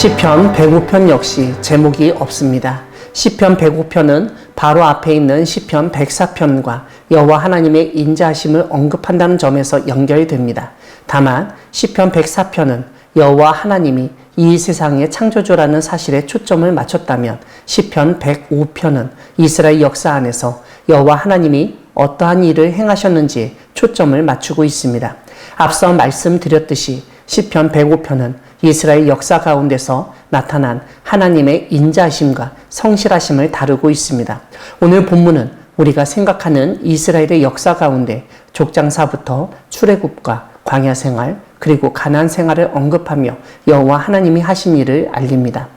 시편 105편 역시 제목이 없습니다. 시편 105편은 바로 앞에 있는 시편 104편과 여호와 하나님의 인자하심을 언급한다는 점에서 연결됩니다. 다만 시편 104편은 여호와 하나님이 이 세상의 창조주라는 사실에 초점을 맞췄다면 시편 105편은 이스라엘 역사 안에서 여호와 하나님이 어떠한 일을 행하셨는지에 초점을 맞추고 있습니다. 앞서 말씀드렸듯이 시편 105편은 이스라엘 역사 가운데서 나타난 하나님의 인자심과 성실하심을 다루고 있습니다. 오늘 본문은 우리가 생각하는 이스라엘의 역사 가운데 족장사부터 출애굽과 광야 생활 그리고 가난 생활을 언급하며 여호와 하나님이 하신 일을 알립니다.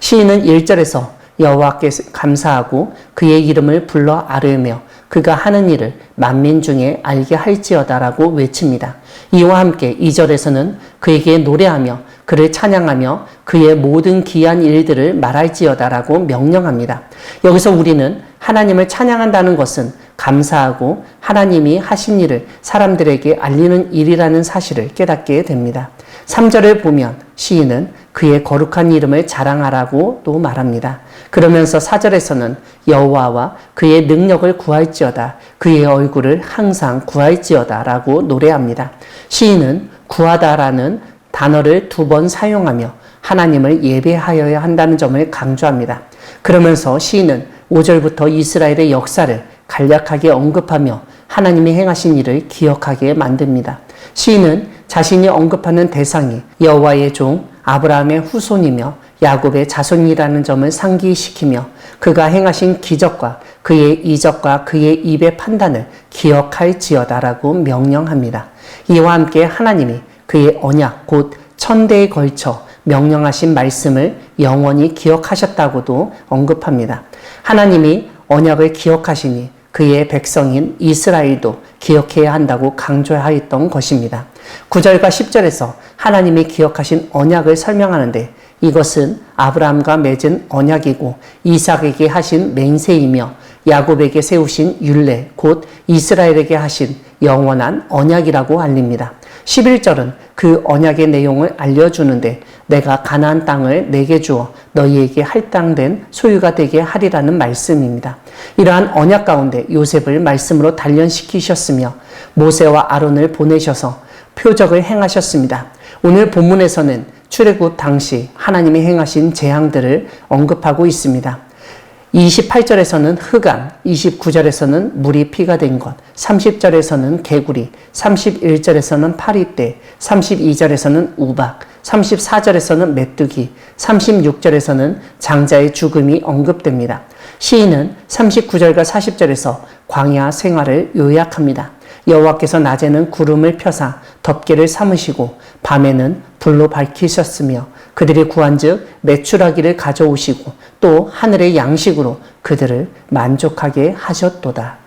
시인은 1절에서 여호와께 감사하고 그의 이름을 불러 아뢰며 그가 하는 일을 만민 중에 알게 할지어다라고 외칩니다. 이와 함께 2절에서는 그에게 노래하며 그를 찬양하며 그의 모든 귀한 일들을 말할지어다라고 명령합니다. 여기서 우리는 하나님을 찬양한다는 것은 감사하고 하나님이 하신 일을 사람들에게 알리는 일이라는 사실을 깨닫게 됩니다. 3절을 보면 시인은 그의 거룩한 이름을 자랑하라고 또 말합니다. 그러면서 4절에서는 여호와와 그의 능력을 구할지어다 그의 얼굴을 항상 구할지어다라고 노래합니다. 시인은 구하다라는 단어를 두 번 사용하며 하나님을 예배하여야 한다는 점을 강조합니다. 그러면서 시인은 5절부터 이스라엘의 역사를 간략하게 언급하며 하나님이 행하신 일을 기억하게 만듭니다. 시인은 자신이 언급하는 대상이 여호와의 종 아브라함의 후손이며 야곱의 자손이라는 점을 상기시키며 그가 행하신 기적과 그의 이적과 그의 입의 판단을 기억할지어다라고 명령합니다. 이와 함께 하나님이 그의 언약 곧 천대에 걸쳐 명령하신 말씀을 영원히 기억하셨다고도 언급합니다. 하나님이 언약을 기억하시니 그의 백성인 이스라엘도 기억해야 한다고 강조하였던 것입니다. 9절과 10절에서 하나님이 기억하신 언약을 설명하는데 이것은 아브라함과 맺은 언약이고 이삭에게 하신 맹세이며 야곱에게 세우신 율례 곧 이스라엘에게 하신 영원한 언약이라고 알립니다. 11절은 그 언약의 내용을 알려주는데 내가 가나안 땅을 내게 주어 너희에게 할당된 소유가 되게 하리라는 말씀입니다. 이러한 언약 가운데 요셉을 말씀으로 단련시키셨으며 모세와 아론을 보내셔서 표적을 행하셨습니다. 오늘 본문에서는 출애굽 당시 하나님이 행하신 재앙들을 언급하고 있습니다. 28절에서는 흑암, 29절에서는 물이 피가 된 것, 30절에서는 개구리, 31절에서는 파리떼, 32절에서는 우박, 34절에서는 메뚜기, 36절에서는 장자의 죽음이 언급됩니다. 시인은 39절과 40절에서 광야 생활을 요약합니다. 여호와께서 낮에는 구름을 펴사 덮개를 삼으시고 밤에는 불로 밝히셨으며 그들이 구한즉 매출하기를 가져오시고 또 하늘의 양식으로 그들을 만족하게 하셨도다.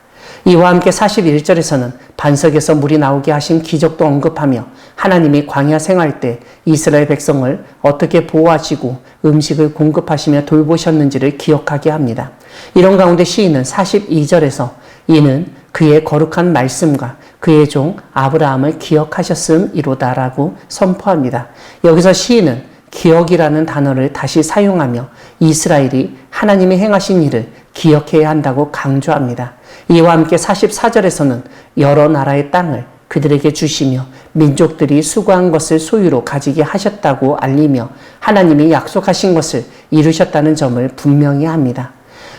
이와 함께 41절에서는 반석에서 물이 나오게 하신 기적도 언급하며 하나님이 광야 생활 때 이스라엘 백성을 어떻게 보호하시고 음식을 공급하시며 돌보셨는지를 기억하게 합니다. 이런 가운데 시인은 42절에서 이는 그의 거룩한 말씀과 그의 종 아브라함을 기억하셨음이로다라고 선포합니다. 여기서 시인은 기억이라는 단어를 다시 사용하며 이스라엘이 하나님이 행하신 일을 기억해야 한다고 강조합니다. 이와 함께 44절에서는 여러 나라의 땅을 그들에게 주시며 민족들이 수고한 것을 소유로 가지게 하셨다고 알리며 하나님이 약속하신 것을 이루셨다는 점을 분명히 합니다.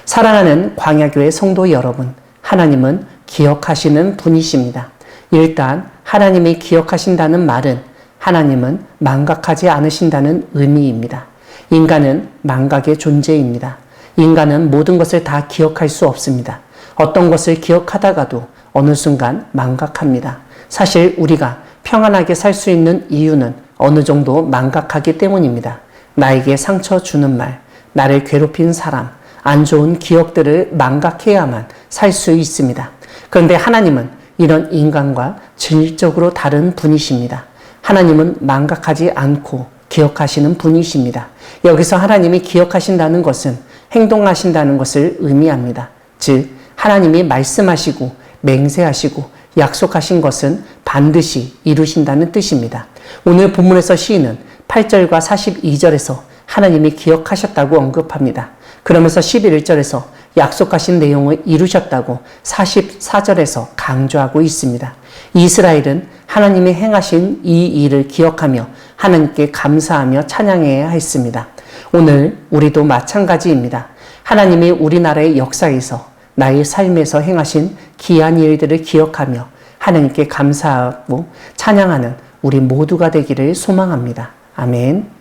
사랑하는 광야교회 성도 여러분, 하나님은 기억하시는 분이십니다. 일단 하나님이 기억하신다는 말은 하나님은 망각하지 않으신다는 의미입니다. 인간은 망각의 존재입니다. 인간은 모든 것을 다 기억할 수 없습니다. 어떤 것을 기억하다가도 어느 순간 망각합니다. 사실 우리가 평안하게 살 수 있는 이유는 어느 정도 망각하기 때문입니다. 나에게 상처 주는 말, 나를 괴롭힌 사람, 안 좋은 기억들을 망각해야만 살 수 있습니다. 그런데 하나님은 이런 인간과 질적으로 다른 분이십니다. 하나님은 망각하지 않고 기억하시는 분이십니다. 여기서 하나님이 기억하신다는 것은 행동하신다는 것을 의미합니다. 즉, 하나님이 말씀하시고 맹세하시고 약속하신 것은 반드시 이루신다는 뜻입니다. 오늘 본문에서 시인은 8절과 42절에서 하나님이 기억하셨다고 언급합니다. 그러면서 11절에서 약속하신 내용을 이루셨다고 44절에서 강조하고 있습니다. 이스라엘은 하나님이 행하신 이 일을 기억하며 하나님께 감사하며 찬양해야 했습니다. 오늘 우리도 마찬가지입니다. 하나님이 우리나라의 역사에서 나의 삶에서 행하신 귀한 일들을 기억하며 하나님께 감사하고 찬양하는 우리 모두가 되기를 소망합니다. 아멘.